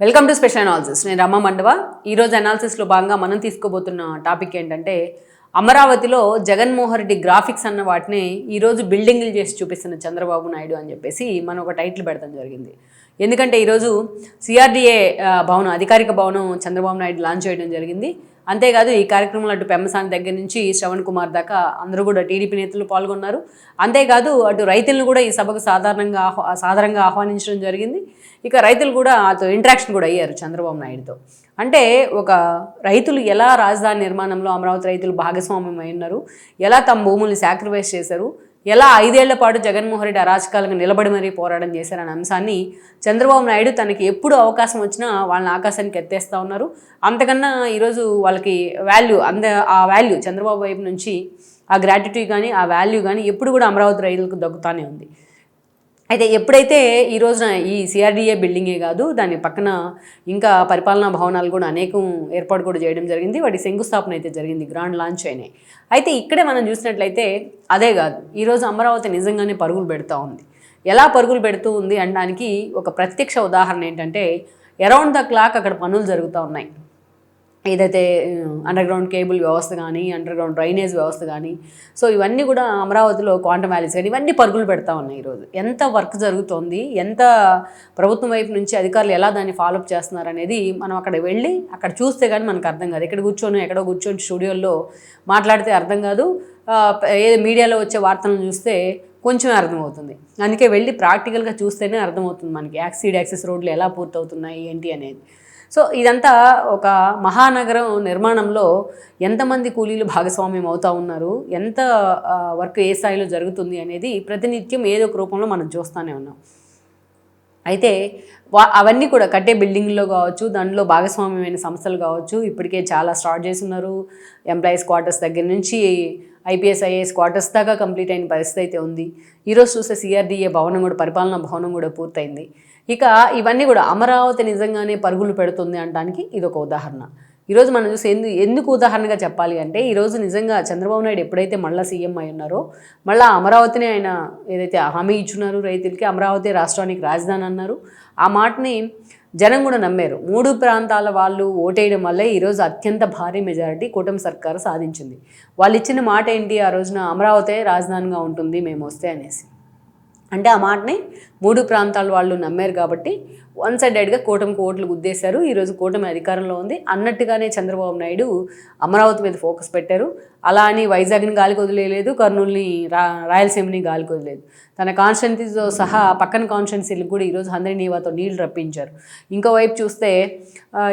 Welcome to special analysis నేను రమ్మ మండవ. ఈరోజు అనాలిసిస్లో భాగంగా మనం తీసుకోబోతున్న టాపిక్ ఏంటంటే అమరావతిలో జగన్మోహన్ రెడ్డి గ్రాఫిక్స్ అన్న వాటిని ఈరోజు బిల్డింగ్లు చేసి చూపిస్తున్న చంద్రబాబు నాయుడు అని చెప్పేసి మనం ఒక టైటిల్ పెడతాం జరిగింది. ఎందుకంటే ఈరోజు సిఆర్డీఏ భవనం అధికారిక భవనం చంద్రబాబు నాయుడు లాంచ్ చేయడం జరిగింది. అంతేకాదు ఈ కార్యక్రమంలో అటు పెమ్మసాని దగ్గర నుంచి శ్రవణ్ కుమార్ దాకా అందరూ కూడా టీడీపీ నేతలు పాల్గొన్నారు. అంతేకాదు అటు రైతులను కూడా ఈ సభకు సాధారణంగా ఆహ్వా సాధారణంగా ఆహ్వానించడం జరిగింది. ఇక రైతులు కూడా అతను ఇంటరాక్షన్ కూడా అయ్యారు చంద్రబాబు నాయుడుతో. అంటే ఒక రైతులు ఎలా రాజధాని నిర్మాణంలో అమరావతి రైతులు భాగస్వామ్యం అయి ఉన్నారు ఎలా తమ భూముల్ని సాక్రిఫైస్ చేశారు ఎలా ఐదేళ్ళ పాటు జగన్మోహన్ రెడ్డి అరాచకాలకు నిలబడి మరీ పోరాటం చేశారనే అంశాన్ని చంద్రబాబు నాయుడు తనకి ఎప్పుడు అవకాశం వచ్చినా వాళ్ళని ఆకాశానికి ఎత్తేస్తూ ఉన్నారు. అంతకన్నా ఈరోజు వాళ్ళకి వాల్యూ అంద ఆ వాల్యూ చంద్రబాబు వైపు నుంచి ఆ గ్రాటిట్యూడ్ కానీ ఆ వాల్యూ కానీ ఎప్పుడు కూడా అమరావతి రైతులకు దక్కుతానే ఉంది. అయితే ఎప్పుడైతే ఈ రోజున ఈ సిఆర్డీఏ బిల్డింగే కాదు దాని పక్కన ఇంకా పరిపాలనా భవనాలు కూడా అనేకం ఏర్పాటు కూడా చేయడం జరిగింది. వాటి శంకుస్థాపన అయితే జరిగింది. గ్రాండ్ లాంచ్ అయినాయి. అయితే ఇక్కడే మనం చూసినట్లయితే అదే కాదు. ఈరోజు అమరావతి నిజంగానే పరుగులు పెడుతూ ఉంది. ఎలా పరుగులు పెడుతూ ఉంది అనడానికి ఒక ప్రత్యక్ష ఉదాహరణ ఏంటంటే అరౌండ్ ద క్లాక్ అక్కడ పనులు జరుగుతూ ఉన్నాయి. ఏదైతే అండర్ గ్రౌండ్ కేబుల్ వ్యవస్థ కానీ అండర్ గ్రౌండ్ డ్రైనేజ్ వ్యవస్థ కానీ సో ఇవన్నీ కూడా అమరావతిలో క్వాంటమ్ వ్యాలీస్ కానీ ఇవన్నీ పరుగులు పెడతా ఉన్నాయి ఈరోజు. ఎంత వర్క్ జరుగుతోంది ఎంత ప్రభుత్వం వైపు నుంచి అధికారులు ఎలా దాన్ని ఫాలోఅప్ చేస్తున్నారు అనేది మనం అక్కడ వెళ్ళి అక్కడ చూస్తే కానీ మనకు అర్థం కాదు. ఎక్కడ కూర్చొని ఎక్కడో కూర్చొని స్టూడియోల్లో మాట్లాడితే అర్థం కాదు. ఏ మీడియాలో వచ్చే వార్తలను చూస్తే కొంచెం అర్థమవుతుంది. అందుకే వెళ్ళి ప్రాక్టికల్గా చూస్తేనే అర్థమవుతుంది మనకి యాక్సిడ్ యాక్సెస్ రోడ్లు ఎలా పూర్తవుతున్నాయి ఏంటి అనేది. సో ఇదంతా ఒక మహానగరం నిర్మాణంలో ఎంతమంది కూలీలు భాగస్వామ్యం అవుతూ ఉన్నారు? ఎంత వర్క్ ఏ స్థాయిలో జరుగుతుంది అనేది ప్రతినిత్యం ఏదో ఒక రూపంలో మనం చూస్తూనే ఉన్నాం. అయితే వా అవన్నీ కూడా కట్టే బిల్డింగ్లో కావచ్చు దాంట్లో భాగస్వామ్యమైన సంస్థలు కావచ్చు ఇప్పటికే చాలా స్టార్ట్ చేస్తున్నారు. ఎంప్లాయీస్ క్వార్టర్స్ దగ్గర నుంచి ఐపీఎస్ ఐఏఎస్ క్వార్టర్స్ దాకా కంప్లీట్ అయిన పరిస్థితి అయితే ఉంది. ఈరోజు చూస్తే సిఆర్డీఏ భవనం కూడా పరిపాలనా భవనం కూడా పూర్తయింది. ఇక ఇవన్నీ కూడా అమరావతి నిజంగానే పరుగులు పెడుతుంది అనడానికి ఇది ఒక ఉదాహరణ ఈరోజు మనం చూసి ఎందు ఎందుకు ఉదాహరణగా చెప్పాలి అంటే ఈరోజు నిజంగా చంద్రబాబు నాయుడు ఎప్పుడైతే మళ్ళీ సీఎం అయి ఉన్నారో మళ్ళీ అమరావతిని ఆయన ఏదైతే హామీ ఇచ్చున్నారు రైతులకి అమరావతి రాష్ట్రానికి రాజధాని అన్నారు. ఆ మాటని జనం కూడా నమ్మారు. మూడు ప్రాంతాల వాళ్ళు ఓటేయడం వల్లే ఈరోజు అత్యంత భారీ మెజారిటీ కూటమి సర్కారు సాధించింది. వాళ్ళు ఇచ్చిన మాట ఏంటి? ఆ రోజున అమరావతి రాజధానిగా ఉంటుంది మేము వస్తే అనేసి. అంటే ఆ మాటని మూడు ప్రాంతాల వాళ్ళు నమ్మారు కాబట్టి వన్ సైడెడ్గా కూటమికి ఓట్లు గుద్దేశారు. ఈరోజు కూటమి అధికారంలో ఉంది. అన్నట్టుగానే చంద్రబాబు నాయుడు అమరావతి మీద ఫోకస్ పెట్టారు. అలా అని వైజాగ్ని గాలికి వదిలేదు కర్నూలుని రా రాయలసీమని గాలికి వదిలేదు. తన కాన్స్టిట్యున్సీతో సహా పక్కన కాన్స్టిట్యున్సీలకు కూడా ఈరోజు హంద్రి నీవాతో నీళ్ళు రప్పించారు. ఇంకో వైపు చూస్తే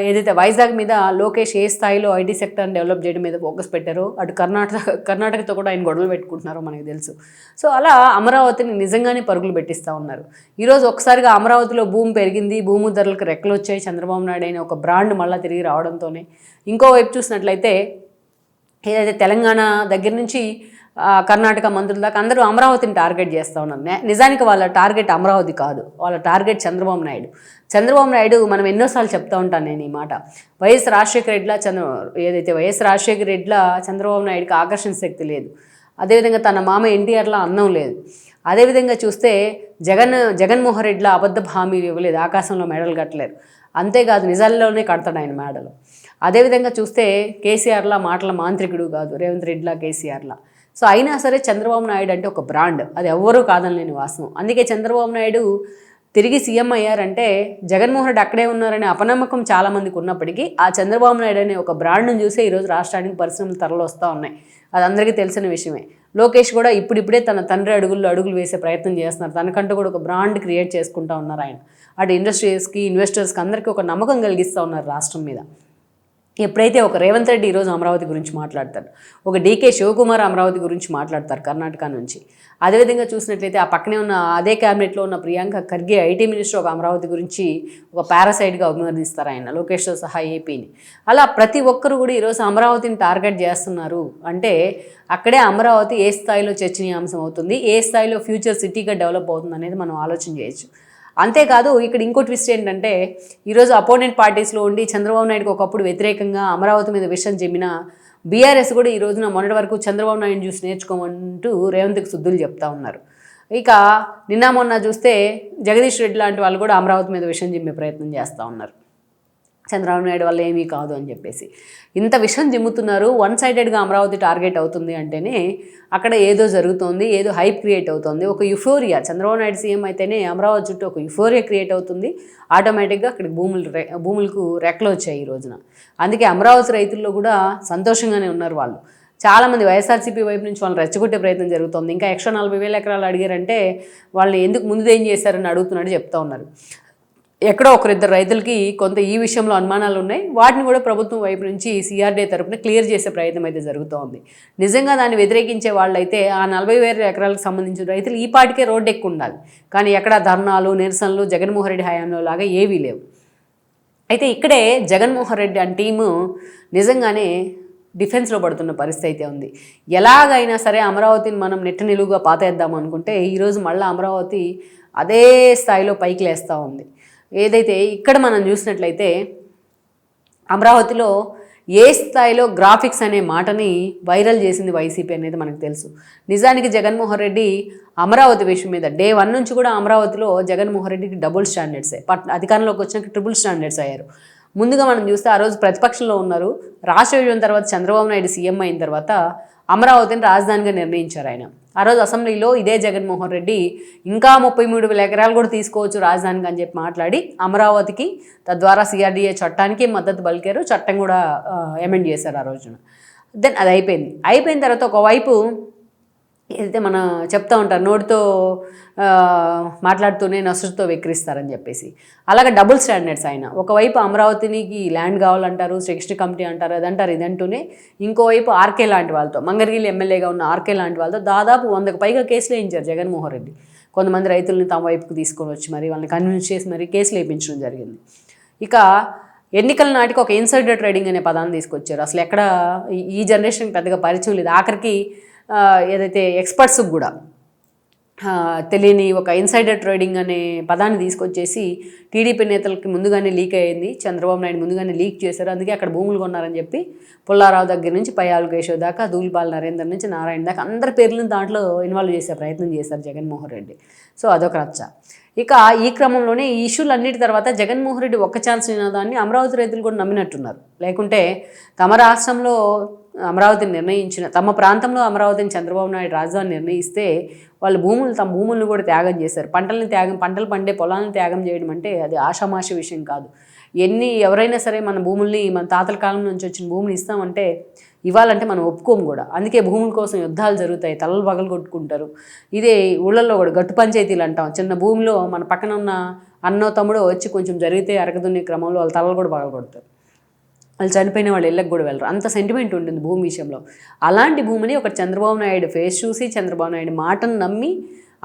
ఏదైతే వైజాగ్ మీద లోకేష్ ఏ స్థాయిలో ఐటీ సెక్టర్ని డెవలప్ చేయడం మీద ఫోకస్ పెట్టారో అటు కర్ణాటక కర్ణాటకతో కూడా ఆయన గొడవలు పెట్టుకుంటున్నారో మనకు తెలుసు. సో అలా అమరావతిని నిజంగానే పరుగులు పెట్టిస్తూ ఉన్నారు. ఈరోజు ఒకసారిగా అమరావతిలో భూమి పెరిగింది భూమి ధరలకు రెక్కలు వచ్చాయి చంద్రబాబు నాయుడు అయిన ఒక బ్రాండ్ మళ్ళీ తిరిగి రావడంతోనే. ఇంకో వైపు చూసినట్లయితే ఏదైతే తెలంగాణ దగ్గర నుంచి కర్ణాటక మంత్రుల దాకా అందరూ అమరావతిని టార్గెట్ చేస్తూ ఉన్నారు. నిజానికి వాళ్ళ టార్గెట్ అమరావతి కాదు. వాళ్ళ టార్గెట్ చంద్రబాబు నాయుడు. చంద్రబాబు నాయుడు మనం ఎన్నోసార్లు చెప్తా ఉంటాను నేను ఈ మాట. వైఎస్ రాజశేఖర రెడ్డిలా చంద్ర ఏదైతే వైఎస్ రాజశేఖర రెడ్డిలా చంద్రబాబు నాయుడుకి ఆకర్షణ శక్తి లేదు. అదేవిధంగా తన మామ ఎన్టీఆర్లో అందం లేదు. అదేవిధంగా చూస్తే జగన్ జగన్మోహన్ రెడ్డిలో అబద్ధ హామీలు ఇవ్వలేదు. ఆకాశంలో మెడలు కట్టలేరు అంతేకాదు నిజాల్లోనే కడతాడు ఆయన మేడలు. అదేవిధంగా చూస్తే కేసీఆర్లా మాటల మాంత్రికుడు కాదు. రేవంత్ రెడ్డిలా కేసీఆర్లా. సో అయినా సరే చంద్రబాబు నాయుడు అంటే ఒక బ్రాండ్. అది ఎవ్వరూ కాదనలేని వాస్తవం. అందుకే చంద్రబాబు నాయుడు తిరిగి సీఎం అయ్యారంటే జగన్మోహన్ రెడ్డి అక్కడే ఉన్నారనే అపనమ్మకం చాలామందికి ఉన్నప్పటికీ ఆ చంద్రబాబు నాయుడు అనే ఒక బ్రాండ్ను చూసే ఈరోజు రాష్ట్రానికి పరిశ్రమలు తరలి వస్తూ ఉన్నాయి. అది అందరికీ తెలిసిన విషయమే. లోకేష్ కూడా ఇప్పుడిప్పుడే తన తండ్రి అడుగుల్లో అడుగులు వేసే ప్రయత్నం చేస్తున్నారు. తనకంటూ కూడా ఒక బ్రాండ్ క్రియేట్ చేసుకుంటా ఉన్నారు ఆయన. అటు ఇండస్ట్రీస్కి ఇన్వెస్టర్స్కి అందరికీ ఒక నమ్మకం కలిగిస్తూ ఉన్నారు రాష్ట్రం మీద. ఎప్పుడైతే ఒక రేవంత్ రెడ్డి ఈరోజు అమరావతి గురించి మాట్లాడతారు ఒక డీకే శివకుమార్ అమరావతి గురించి మాట్లాడతారు కర్ణాటక నుంచి అదేవిధంగా చూసినట్లయితే ఆ పక్కనే ఉన్న అదే క్యాబినెట్లో ఉన్న ప్రియాంక ఖర్గే ఐటీ మినిస్టర్ ఒక అమరావతి గురించి ఒక పారాసైడ్గా అభివర్ణిస్తారు ఆయన లోకేష్తో సహా ఏపీని. అలా ప్రతి ఒక్కరు కూడా ఈరోజు అమరావతిని టార్గెట్ చేస్తున్నారు. అంటే అక్కడే అమరావతి ఏ స్థాయిలో చర్చనీయాంశం అవుతుంది ఏ స్థాయిలో ఫ్యూచర్ సిటీగా డెవలప్ అవుతుంది అనేది మనం ఆలోచన చేయొచ్చు. అంతేకాదు ఇక్కడ ఇంకో ట్విస్ట్ ఏంటంటే ఈరోజు అపోనెంట్ పార్టీస్లో ఉండి చంద్రబాబు నాయుడుకి ఒకప్పుడు వ్యతిరేకంగా అమరావతి మీద విషయం చెమ్మిన బీఆర్ఎస్ కూడా ఈ రోజున మొన్నటి వరకు చంద్రబాబు నాయుడు చూసి నేర్చుకోమంటూ రేవంత్కి శుద్ధులు చెప్తా ఉన్నారు. ఇక నిన్న మొన్న చూస్తే జగదీష్ రెడ్డి లాంటి వాళ్ళు కూడా అమరావతి మీద విషయం చెప్పే ప్రయత్నం చేస్తూ ఉన్నారు. చంద్రబాబు నాయుడు వల్ల ఏమీ కాదు అని చెప్పేసి. ఇంత విషయం జిమ్ముతున్నారు వన్ సైడెడ్గా అమరావతి టార్గెట్ అవుతుంది అంటేనే అక్కడ ఏదో జరుగుతోంది ఏదో హైప్ క్రియేట్ అవుతుంది. ఒక యుఫోరియా చంద్రబాబు నాయుడు సీఎం అయితేనే అమరావతి చుట్టూ ఒక యుఫోరియా క్రియేట్ అవుతుంది. ఆటోమేటిక్గా అక్కడికి భూములు రె భూములకు రెక్కలు వచ్చాయి ఈ రోజున. అందుకే అమరావతి రైతుల్లో కూడా సంతోషంగానే ఉన్నారు వాళ్ళు. చాలామంది వైఎస్ఆర్సీపీ వైపు నుంచి వాళ్ళని రెచ్చగొట్టే ప్రయత్నం జరుగుతుంది. ఇంకా ఎక్స్ట్రా నలభై వేల ఎకరాలు అడిగారంటే వాళ్ళని ఎందుకు ముందు ఏం చేశారని అడుగుతున్నట్టు చెప్తా ఉన్నారు. ఎక్కడో ఒకరిద్దరు రైతులకి కొంత ఈ విషయంలో అనుమానాలు ఉన్నాయి. వాటిని కూడా ప్రభుత్వం వైపు నుంచి సిఆర్డీ తరపున క్లియర్ చేసే ప్రయత్నం అయితే జరుగుతోంది. నిజంగా దాన్ని వ్యతిరేకించే వాళ్ళైతే ఆ నలభై వేల ఎకరాలకు సంబంధించిన రైతులు ఈ పాటికే రోడ్డు ఎక్కువ ఉండాలి కానీ ఎక్కడ ధర్నాలు నిరసనలు జగన్మోహన్ రెడ్డి హయాంలో లాగా ఏవీ లేవు. అయితే ఇక్కడే జగన్మోహన్ రెడ్డి అని టీము నిజంగానే డిఫెన్స్లో పడుతున్న పరిస్థితి అయితే ఉంది. ఎలాగైనా సరే అమరావతిని మనం నెట్ట నిలువుగా పాతేద్దాం అనుకుంటే ఈరోజు మళ్ళీ అమరావతి అదే స్థాయిలో పైకి లేస్తూ ఉంది. ఏదైతే ఇక్కడ మనం చూసినట్లయితే అమరావతిలో ఏ స్థాయిలో గ్రాఫిక్స్ అనే మాటని వైరల్ చేసింది వైసీపీ అనేది మనకు తెలుసు. నిజానికి జగన్మోహన్ రెడ్డి అమరావతి విషయం మీద డే వన్ నుంచి కూడా అమరావతిలో జగన్మోహన్ రెడ్డికి డబుల్ స్టాండర్డ్సే పట్ అధికారంలోకి వచ్చినాక ట్రిపుల్ స్టాండర్డ్స్ అయ్యారు. ముందుగా మనం చూస్తే ఆ రోజు ప్రతిపక్షంలో ఉన్నారు. రాష్ట్ర విభజన తర్వాత చంద్రబాబు నాయుడు సీఎం అయిన తర్వాత అమరావతిని రాజధానిగా నిర్ణయించారు ఆయన. ఆ రోజు అసెంబ్లీలో ఇదే జగన్మోహన్ రెడ్డి ఇంకా ముప్పై మూడు వేల ఎకరాలు కూడా తీసుకోవచ్చు రాజధానికి అని చెప్పి మాట్లాడి అమరావతికి తద్వారా సిఆర్డీఏ చట్టానికి మద్దతు పలికారు. చట్టం కూడా అమెండ్ చేశారు ఆ రోజున. దెన్ అది అయిపోయింది. అయిపోయిన తర్వాత ఒకవైపు ఏదైతే మన చెప్తా ఉంటారు నోటితో మాట్లాడుతూనే నసురుతో వెక్కిరిస్తారని చెప్పేసి. అలాగే డబుల్ స్టాండర్డ్స్ ఆయన. ఒకవైపు అమరావతినికి ల్యాండ్ కావాలంటారు శ్రీకృష్ణ కమిటీ అంటారు అదంటారు ఇదంటూనే ఇంకోవైపు ఆర్కే లాంటి వాళ్ళతో మంగరగిరి ఎమ్మెల్యేగా ఉన్న ఆర్కే లాంటి వాళ్ళతో దాదాపు వందకు పైగా కేసులు వేయించారు జగన్మోహన్ రెడ్డి. కొంతమంది రైతులను తమ వైపుకు తీసుకొని వచ్చి మరి వాళ్ళని కన్విన్స్ చేసి మరి కేసులు వేయించడం జరిగింది. ఇక ఎన్నికల నాటికి ఒక ఇన్సైడర్ ట్రేడింగ్ అనే పదాన్ని తీసుకొచ్చారు. అసలు ఎక్కడ ఈ- జనరేషన్ పెద్దగా పరిచయం లేదు. ఆఖరికి ఏదైతే ఎక్స్పర్ట్స్కి కూడా తెలియని ఒక ఇన్సైడర్ ట్రేడింగ్ అనే పదాన్ని తీసుకొచ్చేసి టీడీపీ నేతలకి ముందుగానే లీక్ అయ్యింది చంద్రబాబు నాయుడు ముందుగానే లీక్ చేశారు. అందుకే అక్కడ భూములు కొన్నారని చెప్పి పుల్లారావు దగ్గర నుంచి పయ్యాలు కేశవ్ దాకా దూలిపాల్ నరేందర్ నుంచి నారాయణ దాకా అందరి పేర్లను దాంట్లో ఇన్వాల్వ్ చేసే ప్రయత్నం చేశారు జగన్మోహన్ రెడ్డి. సో అదొక రచ్చ. ఇక ఈ క్రమంలోనే ఈ ఇష్యూలన్నిటి తర్వాత జగన్మోహన్ రెడ్డి ఒక్క ఛాన్స్ నినాదాన్ని అమరావతి రైతులు కూడా నమ్మినట్టున్నారు. లేకుంటే తమ రాష్ట్రంలో అమరావతిని నిర్ణయించిన తమ ప్రాంతంలో అమరావతిని చంద్రబాబు నాయుడు రాజధాని నిర్ణయిస్తే వాళ్ళు భూములు తమ భూములను కూడా త్యాగం చేశారు. పంటలను త్యాగం పంటలు పండే పొలాలను త్యాగం చేయడం అంటే అది ఆషామాష విషయం కాదు. ఎన్ని ఎవరైనా సరే మన భూముల్ని మన తాతల కాలం నుంచి వచ్చిన భూములు ఇస్తామంటే ఇవ్వాలంటే మనం ఒప్పుకోము కూడా. అందుకే భూముల కోసం యుద్ధాలు జరుగుతాయి తలలు పగలు కొట్టుకుంటారు. ఇదే ఊళ్ళల్లో కూడా గట్టు పంచాయతీలు అంటాం. చిన్న భూమిలో మన పక్కన ఉన్న అన్నో తమ్ముడో వచ్చి కొంచెం జరిగితే అరగదున్నే క్రమంలో వాళ్ళ తలలు కూడా పగలు కొడతారు. వాళ్ళు చనిపోయిన వాళ్ళు ఇళ్ళకి కూడా వెళ్ళరు. అంత సెంటిమెంట్ ఉంటుంది భూమి విషయంలో. అలాంటి భూమిని ఒక చంద్రబాబు నాయుడు ఫేస్ చూసి చంద్రబాబు నాయుడు మాటను నమ్మి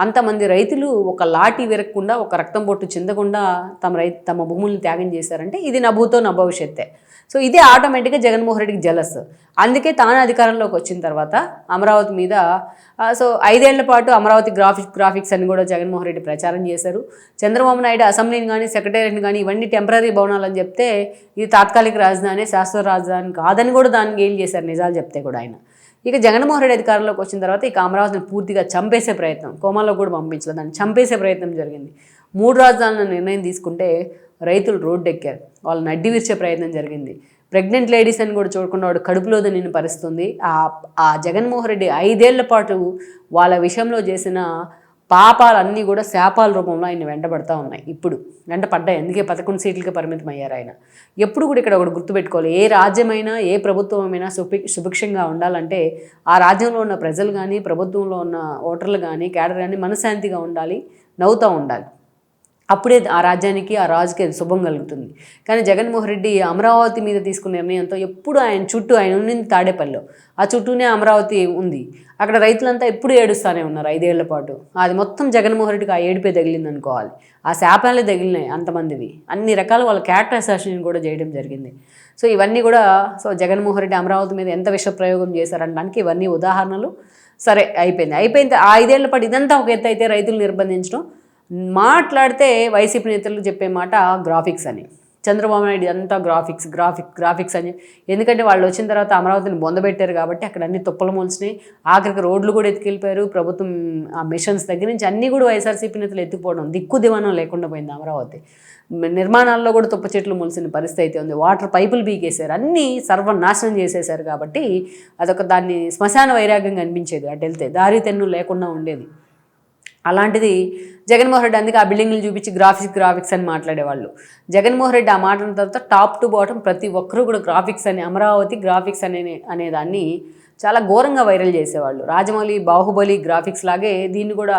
అంతమంది రైతులు ఒక లాఠీ విరగకుండా ఒక రక్తం బొట్టు చిందకుండా తమ రై తమ భూముల్ని త్యాగం చేశారంటే ఇది నా భూతో నా భవిష్యత్తే. సో ఇదే ఆటోమేటిక్గా జగన్మోహన్ రెడ్డికి జలస్. అందుకే తాను అధికారంలోకి వచ్చిన తర్వాత అమరావతి మీద సో ఐదేళ్ళ పాటు అమరావతి గ్రాఫిక్ గ్రాఫిక్స్ అని కూడా జగన్మోహన్ రెడ్డి ప్రచారం చేశారు. చంద్రబాబు నాయుడు అసెంబ్లీని కానీ సెక్రటేరియట్ని కానీ ఇవన్నీ టెంపరీ భవనాలు అని చెప్తే ఇది తాత్కాలిక రాజధాని శాశ్వత రాజధాని కాదని కూడా దాన్ని ఏం చేశారు నిజాలు చెప్తే కూడా ఆయన. ఇక జగన్మోహన్ రెడ్డి అధికారంలోకి వచ్చిన తర్వాత ఇక అమరావతిని పూర్తిగా చంపేసే ప్రయత్నం కోమాలో కూడా పంపించలేదు. దాన్ని చంపేసే ప్రయత్నం జరిగింది. మూడు రాజధానుల నిర్ణయం తీసుకుంటే రైతులు రోడ్డు ఎక్కారు వాళ్ళని అడ్డి విరిచే ప్రయత్నం జరిగింది. ప్రెగ్నెంట్ లేడీస్ అని కూడా చూడకుండా వాడు కడుపులోది నిన్ను పరిస్తుంది ఆ ఆ జగన్మోహన్ రెడ్డి ఐదేళ్ళ పాటు వాళ్ళ విషయంలో చేసిన పాపాలన్నీ కూడా శాపాల రూపంలో ఆయన వెంటబడతా ఉన్నాయి. ఇప్పుడు వెంట పడ్డాయి. అందుకే పదకొండు సీట్లకి పరిమితం అయ్యారు ఆయన. ఎప్పుడు కూడా ఇక్కడ ఒకటి గుర్తుపెట్టుకోవాలి. ఏ రాజ్యమైనా ఏ ప్రభుత్వమైనా సుభి సుభిక్షంగా ఉండాలంటే ఆ రాజ్యంలో ఉన్న ప్రజలు కానీ ప్రభుత్వంలో ఉన్న ఓటర్లు కానీ క్యాడర్ కానీ మనశాంతిగా ఉండాలి నవ్వుతూ ఉండాలి. అప్పుడే ఆ రాజ్యానికి ఆ రాజుకి అది శుభం కలుగుతుంది. కానీ జగన్మోహన్ రెడ్డి అమరావతి మీద తీసుకున్న నిర్ణయంతో ఎప్పుడు ఆయన చుట్టూ ఆయన ఉన్నింది తాడేపల్లిలో. ఆ చుట్టూనే అమరావతి ఉంది. అక్కడ రైతులంతా ఎప్పుడు ఏడుస్తూనే ఉన్నారు ఐదేళ్ళ పాటు. అది మొత్తం జగన్మోహన్ రెడ్డికి ఆ ఏడుపే తగిలింది అనుకోవాలి. ఆ శాపాలే తగిలినాయి అంతమందివి. అన్ని రకాల వాళ్ళ క్యారెక్టర్ అసాసినేషన్ కూడా చేయడం జరిగింది. సో ఇవన్నీ కూడా సో జగన్మోహన్ రెడ్డి అమరావతి మీద ఎంత విష ప్రయోగం చేశారనడానికి ఇవన్నీ ఉదాహరణలు. సరే అయిపోయింది. అయిపోయింది ఆ ఐదేళ్ళ పాటు ఇదంతా ఒక ఎత్తు అయితే రైతులు నిర్బంధించడం మాట్లాడితే వైసీపీ నేతలు చెప్పే మాట గ్రాఫిక్స్ అని. చంద్రబాబు నాయుడు అంతా గ్రాఫిక్స్ గ్రాఫిక్ గ్రాఫిక్స్ అని. ఎందుకంటే వాళ్ళు వచ్చిన తర్వాత అమరావతిని బొందబెట్టారు కాబట్టి అక్కడ అన్ని తుప్పలు మొలిచినాయి. ఆఖరికి రోడ్లు కూడా ఎత్తుకెళ్ళిపోయారు. ప్రభుత్వం ఆ మిషన్స్ దగ్గర నుంచి అన్నీ కూడా వైఎస్ఆర్సీపీ నేతలు ఎత్తుకుపోవడం దిక్కు దివానం లేకుండా పోయింది అమరావతి. నిర్మాణాల్లో కూడా తుప్ప చెట్లు మొలిసిన పరిస్థితి అయితే ఉంది. వాటర్ పైపులు బీకేశారు అన్నీ సర్వనాశనం చేసేశారు కాబట్టి అదొక దాన్ని శ్మశాన వైరాగ్యంగా అనిపించేది అటు వెళ్తే. దారి తెన్ను లేకుండా ఉండేది. అలాంటిది జగన్మోహన్ రెడ్డి అందుకే ఆ బిల్డింగ్లు చూపించి గ్రాఫిక్స్ గ్రాఫిక్స్ అని మాట్లాడేవాళ్ళు. జగన్మోహన్ రెడ్డి ఆ మాట్లాడిన తర్వాత టాప్ టు బాటం ప్రతి ఒక్కరూ కూడా గ్రాఫిక్స్ అని అమరావతి గ్రాఫిక్స్ అనే అనేదాన్ని చాలా ఘోరంగా వైరల్ చేసేవాళ్ళు. రాజమౌళి బాహుబలి గ్రాఫిక్స్ లాగే దీన్ని కూడా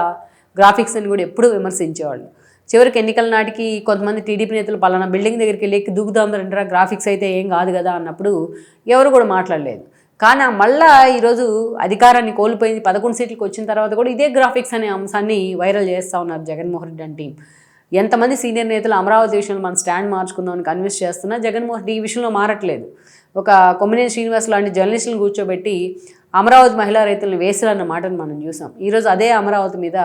గ్రాఫిక్స్ అని కూడా ఎప్పుడూ విమర్శించేవాళ్ళు. చివరికి ఎన్నికల నాటికి కొంతమంది టీడీపీ నేతలు పలానా బిల్డింగ్ దగ్గరికి వెళ్ళి ఎక్కి దూకుదాం రండిరా గ్రాఫిక్స్ అయితే ఏం కాదు కదా అన్నప్పుడు ఎవరు కూడా మాట్లాడలేదు. కానీ మళ్ళా ఈరోజు అధికారాన్ని కోల్పోయింది పదకొండు సీట్లకు వచ్చిన తర్వాత కూడా ఇదే గ్రాఫిక్స్ అనే అంశాన్ని వైరల్ చేస్తూ ఉన్నారు జగన్మోహన్ రెడ్డి అండ్ టీం ఎంతమంది సీనియర్ నేతలు అమరావతి విషయంలో మనం స్టాండ్ మార్చుకుందామని కన్విన్స్ చేస్తున్నా జగన్మోహన్ రెడ్డి ఈ విషయంలో మారట్లేదు. ఒక కొమ్మినేని శ్రీనివాస్ లాంటి జర్నలిస్టులను కూర్చోబెట్టి అమరావతి మహిళా రైతులను వేసారన్న మాటను మనం చూసాం. ఈరోజు అదే అమరావతి మీద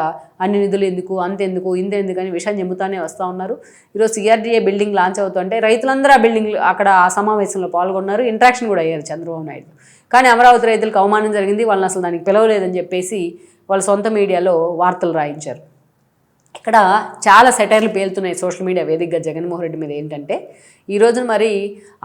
అన్ని నిధులు ఎందుకు అంతెందుకు ఇంతెందుకు అని విషయం చెబుతానే వస్తూ ఉన్నారు. ఈరోజు సిఆర్డీఏ బిల్డింగ్ లాంచ్ అవుతుంటే రైతులందరూ ఆ బిల్డింగ్ అక్కడ ఆ సమావేశంలో పాల్గొన్నారు. ఇంట్రాక్షన్ కూడా అయ్యారు చంద్రబాబు నాయుడు. కానీ అమరావతి రైతులకు అవమానం జరిగింది. వాళ్ళని అసలు దానికి పిలవలేదని చెప్పేసి వాళ్ళ సొంత మీడియాలో వార్తలు రాయించారు. ఇక్కడ చాలా సెటైర్లు పేలుతున్నాయి సోషల్ మీడియా వేదికగా జగన్మోహన్ రెడ్డి మీద ఏంటంటే ఈ రోజున మరి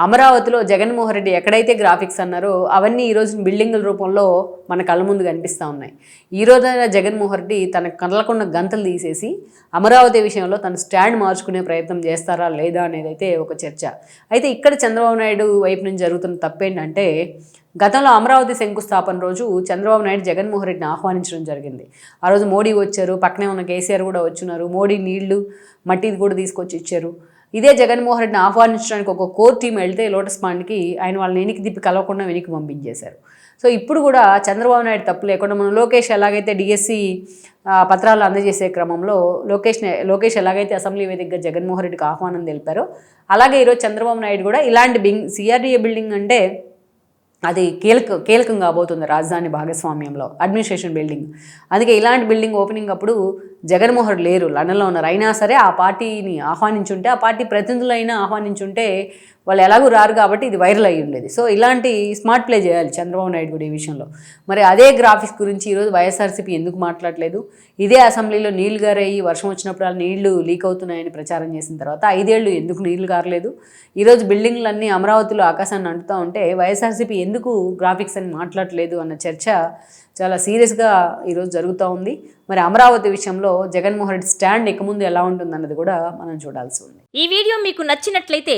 అమరావతిలో జగన్మోహన్ రెడ్డి ఎక్కడైతే గ్రాఫిక్స్ అన్నారో అవన్నీ ఈ రోజున బిల్డింగుల రూపంలో మన కళ్ళ ముందు కనిపిస్తూ ఉన్నాయి. ఈ రోజున జగన్మోహన్ రెడ్డి తన కళ్ళకున్న గంతలు తీసేసి అమరావతి విషయంలో తన స్టాండ్ మార్చుకునే ప్రయత్నం చేస్తారా లేదా అనేది అయితే ఒక చర్చ. అయితే ఇక్కడ చంద్రబాబు నాయుడు వైపు నుంచి జరుగుతున్న తప్పేంటంటే గతంలో అమరావతి శంకుస్థాపన రోజు చంద్రబాబు నాయుడు జగన్మోహన్ రెడ్డిని ఆహ్వానించడం జరిగింది. ఆ రోజు మోడీ వచ్చారు పక్కనే ఉన్న కేసీఆర్ కూడా వచ్చినారు మోడీ నీళ్ళు మట్టిది కూడా తీసుకొచ్చి ఇచ్చారు. ఇదే జగన్మోహన్ రెడ్డిని ఆహ్వానించడానికి ఒక కోర్ టీం వెళ్తే లోటస్ పాండ్కి ఆయన వాళ్ళని వెనక్కి తిప్పి కలవకుండా వెనక్కి పంపించేశారు. సో ఇప్పుడు కూడా చంద్రబాబు నాయుడు తప్పు లేకుండా మనం లోకేష్ ఎలాగైతే డిఎస్సి పత్రాలు అందజేసే క్రమంలో లోకేష్ లోకేష్ ఎలాగైతే అసెంబ్లీ వేదికగా జగన్మోహన్ రెడ్డికి ఆహ్వానం తెలిపారో అలాగే ఈరోజు చంద్రబాబు నాయుడు కూడా ఇలాంటి బింగ్ సిఆర్డీఏ బిల్డింగ్ అంటే అది కీలక కీలకం కాబోతుంది రాజధాని భాగస్వామ్యంలో అడ్మినిస్ట్రేషన్ బిల్డింగ్ అందుకే ఇలాంటి బిల్డింగ్ ఓపెనింగ్ అప్పుడు జగన్మోహన్ లేరు. లండన్లో ఉన్నారు అయినా సరే ఆ పార్టీని ఆహ్వానించుంటే ఆ పార్టీ ప్రతినిధులైనా ఆహ్వానించుంటే వాళ్ళు ఎలాగూ రారు కాబట్టి ఇది వైరల్ అయ్యి ఉండేది. సో ఇలాంటి స్మార్ట్ ప్లే చేయాలి చంద్రబాబు నాయుడు కూడా ఈ విషయంలో. మరి అదే గ్రాఫిక్స్ గురించి ఈరోజు వైఎస్ఆర్సీపీ ఎందుకు మాట్లాడలేదు? ఇదే అసెంబ్లీలో నీళ్ళు గారయ్యి వర్షం వచ్చినప్పుడు ఆ నీళ్ళు లీక్ అవుతున్నాయని ప్రచారం చేసిన తర్వాత ఐదేళ్ళు ఎందుకు నీళ్ళు గారలేదు? ఈరోజు బిల్డింగ్లన్నీ అమరావతిలో ఆకాశాన్ని అంటుతూ ఉంటే వైఎస్ఆర్సీపీ ఎందుకు గ్రాఫిక్స్ అని మాట్లాడలేదు అన్న చర్చ చాలా సీరియస్గా ఈరోజు జరుగుతూ ఉంది. మరి అమరావతి విషయంలో జగన్మోహన్ రెడ్డి స్టాండ్ ఇక ముందు ఎలా ఉంటుందన్నది కూడా మనం చూడాల్సి ఉంది. ఈ వీడియో మీకు నచ్చినట్లయితే